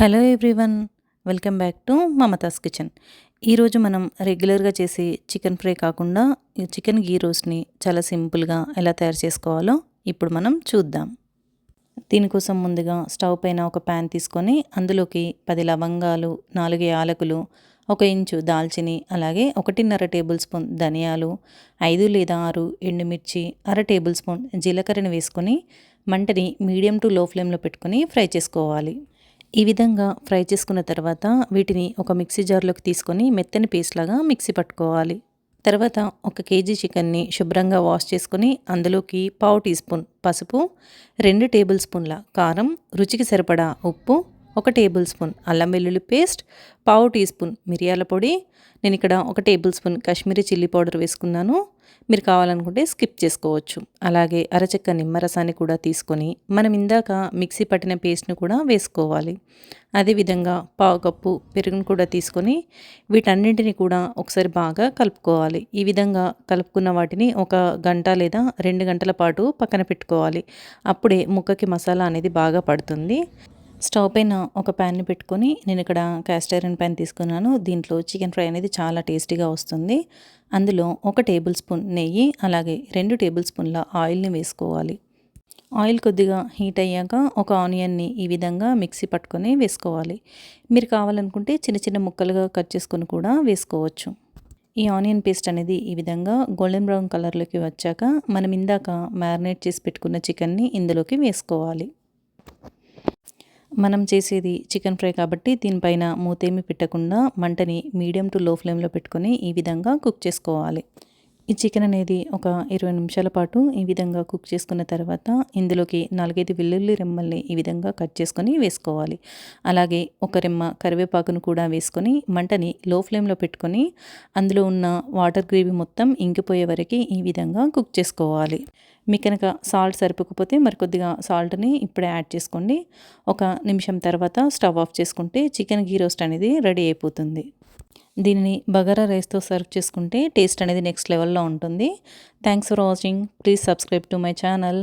Hello everyone welcome back to Mamatha's kitchen. ఈరోజు మనం రెగ్యులర్గా చేసే చికెన్ ఫ్రై కాకుండా చికెన్ గీ రోస్ట్ని చాలా సింపుల్గా ఎలా తయారు చేసుకోవాలో ఇప్పుడు మనం చూద్దాం. దీనికోసం ముందుగా స్టవ్ పైన ఒక ప్యాన్ తీసుకొని అందులోకి పది లవంగాలు నాలుగు యాలకులు ఒక ఇంచు దాల్చిని అలాగే ఒకటిన్నర టేబుల్ స్పూన్ ధనియాలు ఐదు లేదా ఆరు ఎండుమిర్చి అర టేబుల్ స్పూన్ జీలకర్రని వేసుకొని మంటని మీడియం టు లో ఫ్లేమ్లో పెట్టుకొని ఫ్రై చేసుకోవాలి. ఈ విధంగా ఫ్రై చేసుకున్న తర్వాత వీటిని ఒక మిక్సీ జార్లోకి తీసుకొని మెత్తని పేస్ట్ లాగా మిక్సీ పట్టుకోవాలి. తర్వాత ఒక కేజీ చికెన్ని శుభ్రంగా వాష్ చేసుకొని అందులోకి పావు టీ స్పూన్ పసుపు రెండు టేబుల్ స్పూన్ల కారం రుచికి సరిపడా ఉప్పు ఒక టేబుల్ స్పూన్ అల్లం వెల్లుల్లి పేస్ట్ పావు టీ స్పూన్ మిరియాల పొడి. నేను ఇక్కడ ఒక table spoon Kashmiri chilli powder వేసుకున్నాను. మీరు కావాలనుకుంటే స్కిప్ చేసుకోవచ్చు. అలాగే అరచెక్క నిమ్మరసాన్ని కూడా తీసుకొని మనం ఇందాక మిక్సీ పట్టిన పేస్ట్ని కూడా వేసుకోవాలి. అదేవిధంగా పావు కప్పు పెరుగును కూడా తీసుకొని వీటన్నింటిని కూడా ఒకసారి బాగా కలుపుకోవాలి. ఈ విధంగా కలుపుకున్న వాటిని ఒక గంట లేదా రెండు గంటల పాటు పక్కన పెట్టుకోవాలి. అప్పుడే ముక్కకి మసాలా అనేది బాగా పడుతుంది. స్టవ్ పైన ఒక ప్యాన్ని పెట్టుకొని నేను ఇక్కడ క్యాస్ట్ ఐరన్ ప్యాన్ తీసుకున్నాను. దీంట్లో చికెన్ ఫ్రై అనేది చాలా టేస్టీగా వస్తుంది. అందులో ఒక టేబుల్ స్పూన్ నెయ్యి అలాగే రెండు టేబుల్ స్పూన్ల ఆయిల్ని వేసుకోవాలి. ఆయిల్ కొద్దిగా హీట్ అయ్యాక ఒక ఆనియన్ని ఈ విధంగా మిక్సీ పట్టుకొని వేసుకోవాలి. మీరు కావాలనుకుంటే చిన్న చిన్న ముక్కలుగా కట్ చేసుకొని కూడా వేసుకోవచ్చు. ఈ ఆనియన్ పేస్ట్ అనేది ఈ విధంగా గోల్డెన్ బ్రౌన్ కలర్లోకి వచ్చాక మనం ఇందాక మ్యారినేట్ చేసి పెట్టుకున్న చికెన్ని ఇందులోకి వేసుకోవాలి. మనం చేసేది చికెన్ ఫ్రై కాబట్టి దీనిపైన మూతేమి పెట్టకుండా మంటని మీడియం టు లో ఫ్లేమ్లో పెట్టుకొని ఈ విధంగా కుక్ చేసుకోవాలి. ఈ చికెన్ అనేది ఒక ఇరవై నిమిషాల పాటు ఈ విధంగా కుక్ చేసుకున్న తర్వాత ఇందులోకి నాలుగైదు వెల్లుల్లి రెమ్మల్ని ఈ విధంగా కట్ చేసుకొని వేసుకోవాలి. అలాగే ఒక రెమ్మ కరివేపాకును కూడా వేసుకొని మంటని లో ఫ్లేమ్లో పెట్టుకొని అందులో ఉన్న వాటర్ గ్రేవీ మొత్తం ఇంకిపోయే వరకు ఈ విధంగా కుక్ చేసుకోవాలి. మీకు కనుక సాల్ట్ సరిపోకపోతే మరికొద్దిగా సాల్ట్ని ఇప్పుడే యాడ్ చేసుకోండి. ఒక నిమిషం తర్వాత స్టవ్ ఆఫ్ చేసుకుంటే చికెన్ గీ రోస్ట్ అనేది రెడీ అయిపోతుంది. దీనిని బగారా రైస్తో సర్వ్ చేసుకుంటే టేస్ట్ అనేది నెక్స్ట్ లెవెల్లో ఉంటుంది. Thanks for watching please subscribe to my channel